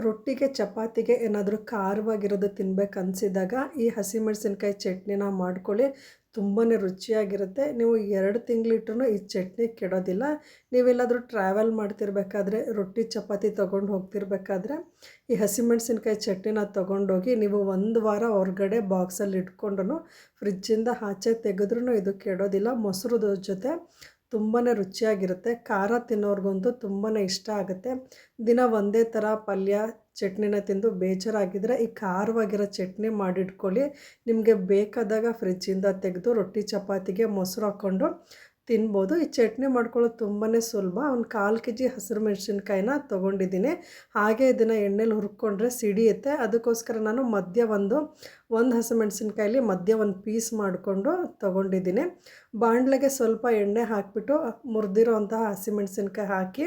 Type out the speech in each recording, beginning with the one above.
ರೊಟ್ಟಿಗೆ, ಚಪಾತಿಗೆ ಏನಾದರೂ ಖಾರವಾಗಿರೋದು ತಿನ್ಬೇಕು ಅನಿಸಿದಾಗ ಈ ಹಸಿಮೆಣಸಿನ್ಕಾಯಿ ಚಟ್ನಿನ ಮಾಡ್ಕೊಳ್ಳಿ. ತುಂಬಾ ರುಚಿಯಾಗಿರುತ್ತೆ. ನೀವು ಎರಡು ತಿಂಗಳಿಟ್ರೂ ಈ ಚಟ್ನಿ ಕೆಡೋದಿಲ್ಲ. ನೀವೆಲ್ಲಾದರೂ ಟ್ರಾವೆಲ್ ಮಾಡ್ತಿರ್ಬೇಕಾದ್ರೆ, ರೊಟ್ಟಿ, ಚಪಾತಿ ತೊಗೊಂಡು ಹೋಗ್ತಿರ್ಬೇಕಾದ್ರೆ ಈ ಹಸಿಮೆಣಸಿನ್ಕಾಯಿ ಚಟ್ನಿನ ತೊಗೊಂಡೋಗಿ ನೀವು ಒಂದು ವಾರ ಹೊರಗಡೆ ಬಾಕ್ಸಲ್ಲಿ ಇಟ್ಕೊಂಡು ಫ್ರಿಜ್ಜಿಂದ ಆಚೆ ತೆಗೆದ್ರೂ ಇದು ಕೆಡೋದಿಲ್ಲ. ಮೊಸರು ಜೊತೆ ತುಂಬಾ ರುಚಿಯಾಗಿರುತ್ತೆ. ಖಾರ ತಿನ್ನೋರ್ಗಂತೂ ತುಂಬಾ ಇಷ್ಟ ಆಗುತ್ತೆ. ದಿನ ಒಂದೇ ಥರ ಪಲ್ಯ, ಚಟ್ನಿನ ತಿಂದು ಬೇಜಾರಾಗಿದ್ದರೆ ಈ ಖಾರವಾಗಿರೋ ಚಟ್ನಿ ಮಾಡಿಟ್ಕೊಳ್ಳಿ. ನಿಮಗೆ ಬೇಕಾದಾಗ ಫ್ರಿಜ್ಜಿಂದ ತೆಗೆದು ರೊಟ್ಟಿ, ಚಪಾತಿಗೆ ಮೊಸರು ಹಾಕ್ಕೊಂಡು ತಿನ್ಬೋದು. ಈ ಚಟ್ನಿ ಮಾಡ್ಕೊಳ್ಳೋದು ತುಂಬಾ ಸುಲಭ. ಒಂದು ಕಾಲು ಕೆ ಜಿ ಹಸಿರು ಮೆಣಸಿನ್ಕಾಯಿನ ತೊಗೊಂಡಿದ್ದೀನಿ. ಹಾಗೆ ಇದನ್ನು ಎಣ್ಣೆಲಿ ಹುರ್ಕೊಂಡ್ರೆ ಸಿಡಿಯುತ್ತೆ. ಅದಕ್ಕೋಸ್ಕರ ನಾನು ಮಧ್ಯ ಒಂದು ಒಂದು ಹಸಿಮೆಣ್ಸಿನ್ಕಾಯಲ್ಲಿ ಮಧ್ಯ ಒಂದು ಪೀಸ್ ಮಾಡಿಕೊಂಡು ತೊಗೊಂಡಿದ್ದೀನಿ. ಬಾಣಲೆಗೆ ಸ್ವಲ್ಪ ಎಣ್ಣೆ ಹಾಕಿಬಿಟ್ಟು ಮುರಿದಿರೋ ಅಂತಹ ಹಸಿಮೆಣ್ಸಿನ್ಕಾಯಿ ಹಾಕಿ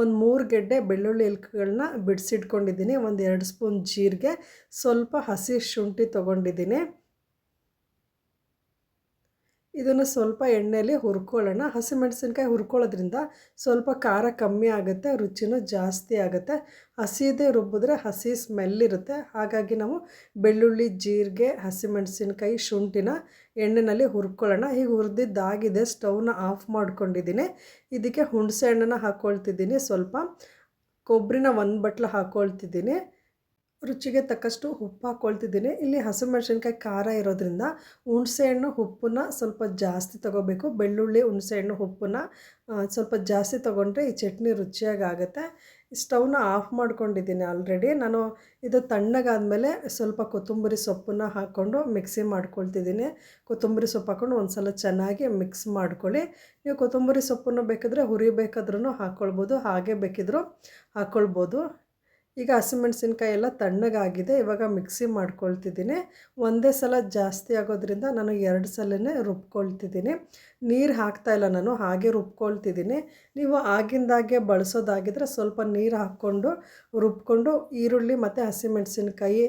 ಒಂದು ಮೂರು ಗೆಡ್ಡೆ ಬೆಳ್ಳುಳ್ಳಿ ಇಲ್ಕಗಳನ್ನ ಬಿಡಿಸಿಟ್ಕೊಂಡಿದ್ದೀನಿ. ಒಂದು ಎರಡು ಸ್ಪೂನ್ ಜೀರಿಗೆ, ಸ್ವಲ್ಪ ಹಸಿ ಶುಂಠಿ ತೊಗೊಂಡಿದ್ದೀನಿ. ಇದನ್ನು ಸ್ವಲ್ಪ ಎಣ್ಣೆಯಲ್ಲಿ ಹುರ್ಕೊಳ್ಳೋಣ. ಹಸಿಮೆಣಸಿನ್ಕಾಯಿ ಹುರ್ಕೊಳ್ಳೋದ್ರಿಂದ ಸ್ವಲ್ಪ ಖಾರ ಕಮ್ಮಿ ಆಗುತ್ತೆ, ರುಚಿನೂ ಜಾಸ್ತಿ ಆಗುತ್ತೆ. ಹಸಿದೇ ರುಬ್ಬಿದ್ರೆ ಹಸಿ ಸ್ಮೆಲ್ ಇರುತ್ತೆ. ಹಾಗಾಗಿ ನಾವು ಬೆಳ್ಳುಳ್ಳಿ, ಜೀರಿಗೆ, ಹಸಿಮೆಣಸಿನ್ಕಾಯಿ, ಶುಂಠಿನ ಎಣ್ಣೆಯಲ್ಲಿ ಹುರ್ಕೊಳ್ಳೋಣ. ಹೀಗೆ ಹುರಿದಿದ್ದಾಗಿದೆ, ಸ್ಟವ್ನ ಆಫ್ ಮಾಡ್ಕೊಂಡಿದ್ದೀನಿ. ಇದಕ್ಕೆ ಹುಣಸೆ ಹಣ್ಣನ್ನು ಹಾಕ್ಕೊಳ್ತಿದ್ದೀನಿ ಸ್ವಲ್ಪ ಕೊಬ್ಬರಿನ ಒಂದು ಬಟ್ಲು ಹಾಕ್ಕೊಳ್ತಿದ್ದೀನಿ ರುಚಿಗೆ ತಕ್ಕಷ್ಟು ಉಪ್ಪು ಹಾಕ್ಕೊಳ್ತಿದ್ದೀನಿ ಇಲ್ಲಿ ಹಸಿಮೆಣ್ಸಿನ್ಕಾಯಿ ಖಾರ ಇರೋದ್ರಿಂದ ಹುಣಸೆಹಣ್ಣು ಉಪ್ಪನ್ನ ಸ್ವಲ್ಪ ಜಾಸ್ತಿ ತಗೋಬೇಕು. ಬೆಳ್ಳುಳ್ಳಿ ಹುಣಸೆಹಣ್ಣು ಉಪ್ಪನ್ನ ಸ್ವಲ್ಪ ಜಾಸ್ತಿ ತೊಗೊಂಡ್ರೆ ಈ ಚಟ್ನಿ ರುಚಿಯಾಗಿ ಆಗುತ್ತೆ. ಸ್ಟವ್ನ ಆಫ್ ಮಾಡ್ಕೊಂಡಿದ್ದೀನಿ ಆಲ್ರೆಡಿ. ನಾನು ಇದು ತಣ್ಣಗಾದಮೇಲೆ ಸ್ವಲ್ಪ ಕೊತ್ತಂಬರಿ ಸೊಪ್ಪನ್ನ ಹಾಕ್ಕೊಂಡು ಮಿಕ್ಸಿ ಮಾಡ್ಕೊಳ್ತಿದ್ದೀನಿ. ಕೊತ್ತಂಬರಿ ಸೊಪ್ಪು ಹಾಕ್ಕೊಂಡು ಒಂದು ಸಲ ಚೆನ್ನಾಗಿ ಮಿಕ್ಸ್ ಮಾಡ್ಕೊಳ್ಳಿ. ನೀವು ಕೊತ್ತಂಬರಿ ಸೊಪ್ಪನ್ನು ಹುರಿ ಹುರಿಬೇಕಾದ್ರೂ ಹಾಕ್ಕೊಳ್ಬೋದು ಹಾಗೆ ಬೇಕಿದ್ದರೂ ಹಾಕ್ಕೊಳ್ಬೋದು ಈಗ ಹಸಿಮೆಣಸಿನ್ಕಾಯಿ ಎಲ್ಲ ತಣ್ಣಗಾಗಿದೆ, ಇವಾಗ ಮಿಕ್ಸಿ ಮಾಡ್ಕೊಳ್ತಿದ್ದೀನಿ. ಒಂದೇ ಸಲ ಜಾಸ್ತಿ ಆಗೋದ್ರಿಂದ ನಾನು ಎರಡು ಸಲನೇ ರುಬ್ಕೊಳ್ತಿದ್ದೀನಿ. ನೀರು ಹಾಕ್ತಾಯಿಲ್ಲ ನಾನು, ಹಾಗೆ ರುಬ್ಕೊಳ್ತಿದ್ದೀನಿ. ನೀವು ಆಗಿಂದಾಗೆ ಬಳಸೋದಾಗಿದ್ದರೆ ಸ್ವಲ್ಪ ನೀರು ಹಾಕ್ಕೊಂಡು ರುಬ್ಕೊಂಡು ಈರುಳ್ಳಿ ಮತ್ತು ಹಸಿಮೆಣಸಿನ್ಕಾಯಿ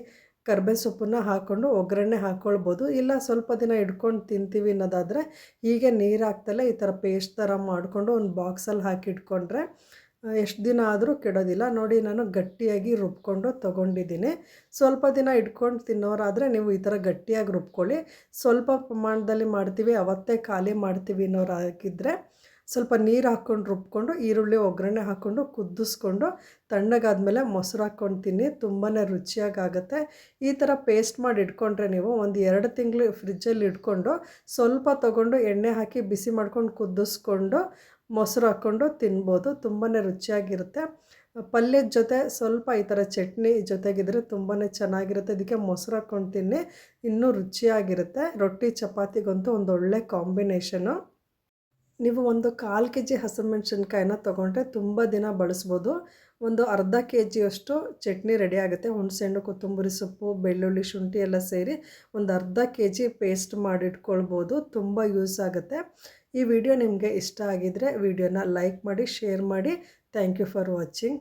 ಕರ್ಬೇವು ಸೊಪ್ಪನ್ನ ಹಾಕ್ಕೊಂಡು ಒಗ್ಗರಣೆ ಹಾಕ್ಕೊಳ್ಬೋದು ಇಲ್ಲ ಸ್ವಲ್ಪ ದಿನ ಇಟ್ಕೊಂಡು ತಿಂತೀವಿ ಅನ್ನೋದಾದರೆ ಹೀಗೆ ನೀರು ಹಾಕ್ತಲೇ ಈ ಥರ ಪೇಸ್ಟ್ ಥರ ಮಾಡಿಕೊಂಡು ಒಂದು ಬಾಕ್ಸಲ್ಲಿ ಹಾಕಿ ಇಟ್ಕೊಂಡ್ರೆ ಎಷ್ಟು ದಿನ ಆದರೂ ಕೆಡೋದಿಲ್ಲ. ನೋಡಿ, ನಾನು ಗಟ್ಟಿಯಾಗಿ ರುಬ್ಕೊಂಡು ತೊಗೊಂಡಿದ್ದೀನಿ. ಸ್ವಲ್ಪ ದಿನ ಇಟ್ಕೊಂಡು ತಿನ್ನೋರಾದರೆ ನೀವು ಈ ಥರ ಗಟ್ಟಿಯಾಗಿ ರುಬ್ಕೊಳ್ಳಿ. ಸ್ವಲ್ಪ ಪ್ರಮಾಣದಲ್ಲಿ ಮಾಡ್ತೀವಿ, ಅವತ್ತೇ ಖಾಲಿ ಮಾಡ್ತೀವಿ ಅನ್ನೋರಾಗಿದ್ದರೆ ಸ್ವಲ್ಪ ನೀರು ಹಾಕ್ಕೊಂಡು ರುಬ್ಕೊಂಡು, ಈರುಳ್ಳಿ, ಒಗ್ಗರಣೆ ಹಾಕ್ಕೊಂಡು ಕುದಿಸ್ಕೊಂಡು, ತಣ್ಣಗಾದ್ಮೇಲೆ ಮೊಸರು ಹಾಕ್ಕೊಂಡು ತಿನ್ನಿ ತುಂಬಾ ರುಚಿಯಾಗುತ್ತೆ ಈ ಥರ ಪೇಸ್ಟ್ ಮಾಡಿ ಇಟ್ಕೊಂಡ್ರೆ ನೀವು ಒಂದು ಎರಡು ತಿಂಗಳು ಫ್ರಿಜ್ಜಲ್ಲಿ ಇಟ್ಕೊಂಡು, ಸ್ವಲ್ಪ ತೊಗೊಂಡು ಎಣ್ಣೆ ಹಾಕಿ ಬಿಸಿ ಮಾಡ್ಕೊಂಡು ಕುದಿಸ್ಕೊಂಡು, ಮೊಸರು ಹಾಕ್ಕೊಂಡು ತಿನ್ಬೋದು. ತುಂಬಾ ರುಚಿಯಾಗಿರುತ್ತೆ. ಪಲ್ಯದ ಜೊತೆ ಸ್ವಲ್ಪ ಈ ಥರ ಚಟ್ನಿ ಜೊತೆಗಿದ್ರೆ ತುಂಬಾ ಚೆನ್ನಾಗಿರುತ್ತೆ. ಅದಕ್ಕೆ ಮೊಸರು ಹಾಕ್ಕೊಂಡು ತಿನ್ನಿ. ಇನ್ನೂ ರುಚಿಯಾಗಿರುತ್ತೆ. ರೊಟ್ಟಿ, ಚಪಾತಿಗಂತೂ ಒಂದು ಒಳ್ಳೆ ಕಾಂಬಿನೇಷನು. ನೀವು ಒಂದು ಕಾಲು ಕೆ ಜಿ ಹಸಿಮೆಣ್ಸಿನ್ಕಾಯಿನ ತೊಗೊಂಡ್ರೆ ತುಂಬ ದಿನ ಬಳಸ್ಬೋದು. ಒಂದು ಅರ್ಧ ಕೆ ಜಿಯಷ್ಟು ಚಟ್ನಿ ರೆಡಿ ಆಗುತ್ತೆ. ಹುಣಸೆಹಣ್ಣು, ಕೊತ್ತಂಬರಿ ಸೊಪ್ಪು, ಬೆಳ್ಳುಳ್ಳಿ, ಶುಂಠಿ ಎಲ್ಲ ಸೇರಿ ಒಂದು ಅರ್ಧ ಕೆ ಜಿ ಪೇಸ್ಟ್ ಮಾಡಿಟ್ಕೊಳ್ಬೋದು. ತುಂಬ ಯೂಸ್ ಆಗುತ್ತೆ. ಈ ವಿಡಿಯೋ ನಿಮಗೆ ಇಷ್ಟ ಆಗಿದ್ದರೆ ವಿಡಿಯೋನ ಲೈಕ್ ಮಾಡಿ, ಶೇರ್ ಮಾಡಿ. Thank you for watching.